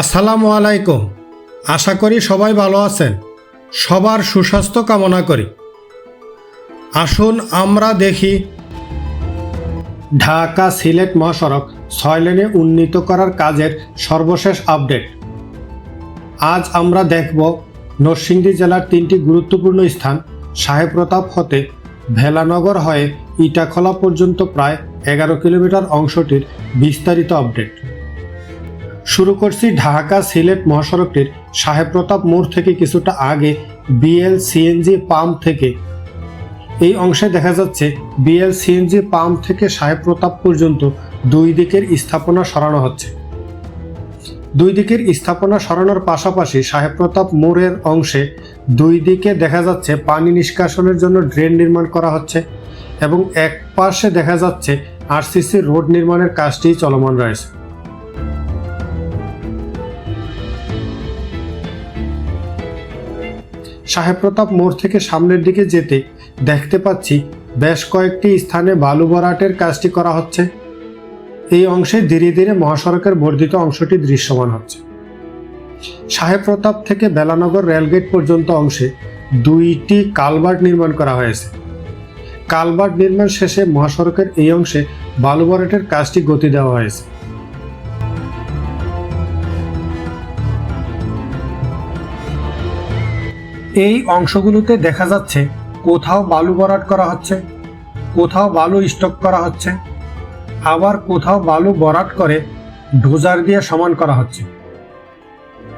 আসসালামু আলাইকুম। আশা করি সবাই ভালো আছেন। সবার সুস্বাস্থ্য কামনা করি। আসুন আমরা দেখি ঢাকা সিলেট মহাসড়ক ছয় লেনে উন্নীত করার কাজের সর্বশেষ আপডেট। আজ আমরা দেখব নরসিংদী জেলার তিনটি গুরুত্বপূর্ণ স্থান সাহেব প্রতাপ হতে ভেলানগর হয়ে ইটাখলা পর্যন্ত প্রায় এগারো কিলোমিটার অংশটির বিস্তারিত আপডেট। শুরু করছি ঢাকা সিলেট মহাসড়কটির সাহেব প্রতাপ মোড় থেকে কিছুটা আগে বিএল সিএনজি পাম্প থেকে। এই অংশে দেখা যাচ্ছে বিএল সিএনজি পাম্প থেকে সাহেব প্রতাপ পর্যন্ত দুই দিকের স্থাপনা সরানো হচ্ছে। দুই দিকের স্থাপনা সরানোর পাশাপাশি সাহেব প্রতাপ মোড়ের অংশে দুই দিকে দেখা যাচ্ছে পানি নিষ্কাশনের জন্য ড্রেন নির্মাণ করা হচ্ছে এবং এক পাশে দেখা যাচ্ছে আরসিসি রোড নির্মাণের কাজটি চলমান রয়েছে। সাহেব প্রতাপ মোড় থেকে সামনের দিকে যেতে দেখতে পাচ্ছি বেশ কয়েকটি স্থানে বালু ভরাটের কাজটি করা হচ্ছে। এই অংশে ধীরে ধীরে মহাসড়কের বর্ধিত অংশটি দৃশ্যমান হচ্ছে। সাহেব প্রতাপ থেকে বেলানগর রেলগেট পর্যন্ত অংশে দুইটি কালভার্ট নির্মাণ করা হয়েছে। কালভার্ট নির্মাণ শেষে মহাসড়কের এই অংশে বালু ভরাটের কাজটি গতি দেওয়া হয়েছে। এই অংশগুলোতে দেখা যাচ্ছে কোথাও বালু বরাট করা হচ্ছে, কোথাও বালু স্টক করা হচ্ছে, আবার কোথাও বালু বরাট করে ডোজার দিয়ে সমান করা হচ্ছে।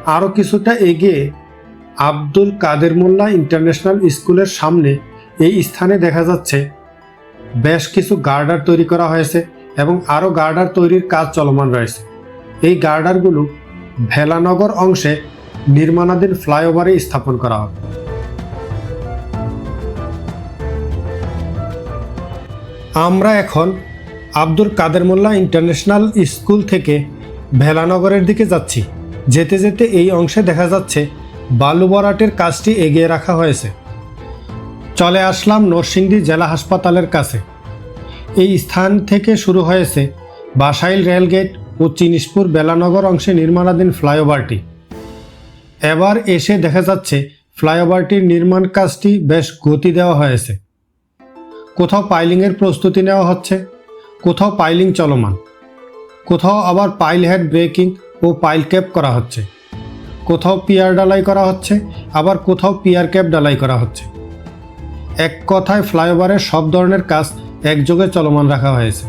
আরও কিছুটা এগিয়ে আব্দুল কাদের মোল্লা ইন্টারন্যাশনাল স্কুলের সামনে এই স্থানে দেখা যাচ্ছে বেশ কিছু গার্ডার তৈরি করা হয়েছে এবং আরও গার্ডার তৈরির কাজ চলমান রয়েছে। এই গার্ডারগুলো ভেলানগর অংশে নির্মাণাধীন ফ্লাইওভারে স্থাপন করা হবে। আমরা এখন আব্দুল কাদের মোল্লা ইন্টারন্যাশনাল স্কুল থেকে ভেলানগরের দিকে যাচ্ছি। যেতে যেতে এই অংশে দেখা যাচ্ছে বালু বরাটের কাজটি এগিয়ে রাখা হয়েছে। চলে আসলাম নরসিংদী জেলা হাসপাতালের কাছে। এই স্থান থেকে শুরু হয়েছে বাসাইল রেলগেট ও চিনিসপুর বেলানগর অংশে নির্মাণাধীন ফ্লাইওভারটি। এবার এসে দেখা যাচ্ছে ফ্লাইওভারটির নির্মাণ কাজটি বেশ গতি দেওয়া হয়েছে। কোথাও পাইলিংয়ের প্রস্তুতি নেওয়া হচ্ছে, কোথাও পাইলিং চলমান, কোথাও আবার পাইল হেড ব্রেকিং ও পাইল ক্যাপ করা হচ্ছে, কোথাও পিয়ার ডালাই করা হচ্ছে, আবার কোথাও পিয়ার ক্যাপ ডালাই করা হচ্ছে। এক কথায় ফ্লাইওভারের সব ধরনের কাজ একযোগে চলমান রাখা হয়েছে।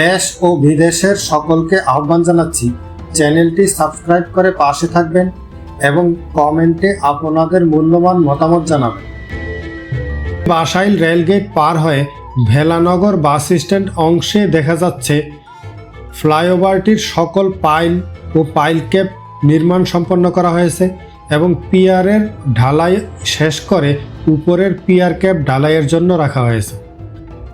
দেশ ও বিদেশের সকলকে আহ্বান জানাচ্ছি, চ্যানেলটি সাবস্ক্রাইব করে পাশে থাকবেন। এবং কমেন্টে আপনাদের মূল্যবান মতামত জানাবেন বাসাইল রেলগেট পার হয়ে ভেলানগর বাস স্ট্যান্ড অংশে দেখা যাচ্ছে ফ্লাইওভারটির সকল পাইল ও পাইল ক্যাপ নির্মাণ সম্পন্ন করা হয়েছে এবং পিয়ারের ঢালাই শেষ করে উপরের পিয়ার ক্যাপ ঢালাইয়ের জন্য রাখা হয়েছে।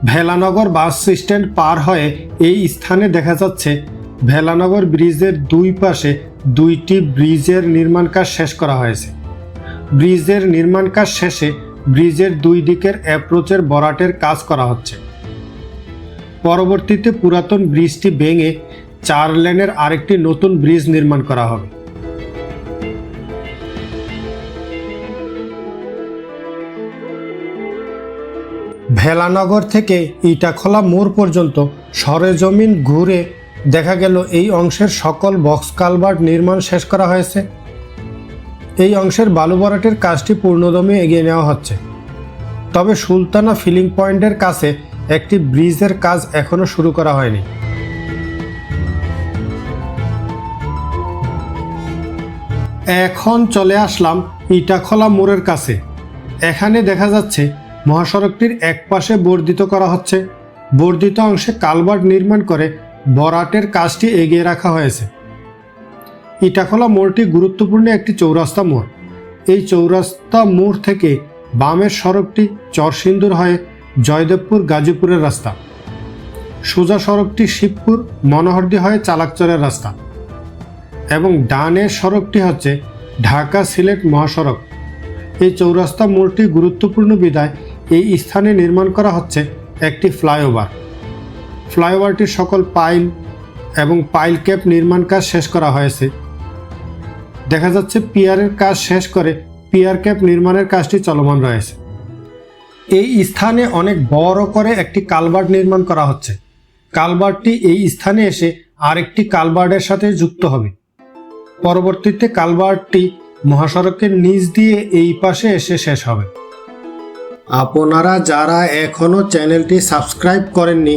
ভেলানগর বাস স্ট্যান্ড পার হয়ে এই স্থানে দেখা যাচ্ছে ভেলানগর ব্রিজের দুই পাশে দুইটি ব্রিজের নির্মাণ কাজ শেষ করা হয়েছে। ব্রিজের নির্মাণ কাজ শেষে ব্রিজের দুই দিকের অ্যাপ্রোচের বরাটের কাজ করা হচ্ছে। পরবর্তীতে পুরাতন ব্রিজটি ভেঙে চার লেনের আরেকটি নতুন ব্রিজ নির্মাণ করা হবে। ভেলানগর থেকে ইটাখোলা মোড় পর্যন্ত সরেজমিন ঘুরে দেখা গেল এই অংশের সকল বক্স কালভার্ট নির্মাণ শেষ করা হয়েছে। এই অংশের বালু ভরাটের কাজটি পূর্ণদমে এগিয়ে নেওয়া হচ্ছে। তবে সুলতানা ফিলিং পয়েন্টের কাছে একটি ব্রিজের কাজ এখনও শুরু করা হয়নি। এখন চলে আসলাম ইটাখোলা মোড়ের কাছে। এখানে দেখা যাচ্ছে মহাসড়কটির এক পাশে বর্ধিত করা হচ্ছে। বর্ধিত অংশে কালভার্ট নির্মাণ করে বরাটের কাজটি এগিয়ে রাখা হয়েছে। ইটাখোলা মোড়টি গুরুত্বপূর্ণ একটি চৌরাস্তা মোড়। এই চৌরাস্তা মোড় থেকে বামের সড়কটি চরসিন্দুর হয়ে জয়দেবপুর গাজীপুরের রাস্তা। সোজা সড়কটি শিবপুর, মনোহরদি হয়ে চালাকচরের রাস্তা। এবং ডানের সড়কটি হচ্ছে ঢাকা সিলেট মহাসড়ক। এই চৌরাস্তা মোড়টি গুরুত্বপূর্ণ বিদায় এই স্থানে নির্মাণ করা হচ্ছে একটি ফ্লাইওভার। ফ্লাইওভারটির সকল পাইল এবং পাইল ক্যাপ নির্মাণ কাজ শেষ করা হয়েছে। দেখা যাচ্ছে পিয়ারের কাজ শেষ করে পিয়ার ক্যাপ নির্মাণের কাজটি চলমান রয়েছে। এই স্থানে অনেক বড় করে একটি কালভার্ট নির্মাণ করা হচ্ছে। কালভার্টটি এই স্থানে এসে আরেকটি কালভার্টের সাথে যুক্ত হবে। পরবর্তীতে কালভার্টটি মহাসড়কের নিচ দিয়ে এই পাশে এসে শেষ হবে। আপনারা যারা এখনও চ্যানেলটি সাবস্ক্রাইব করেননি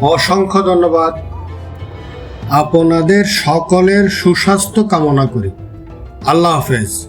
অসংখ্য ধন্যবাদ। আপনাদের সকলের সুস্বাস্থ্য কামনা করি। আল্লাহ হাফেজ।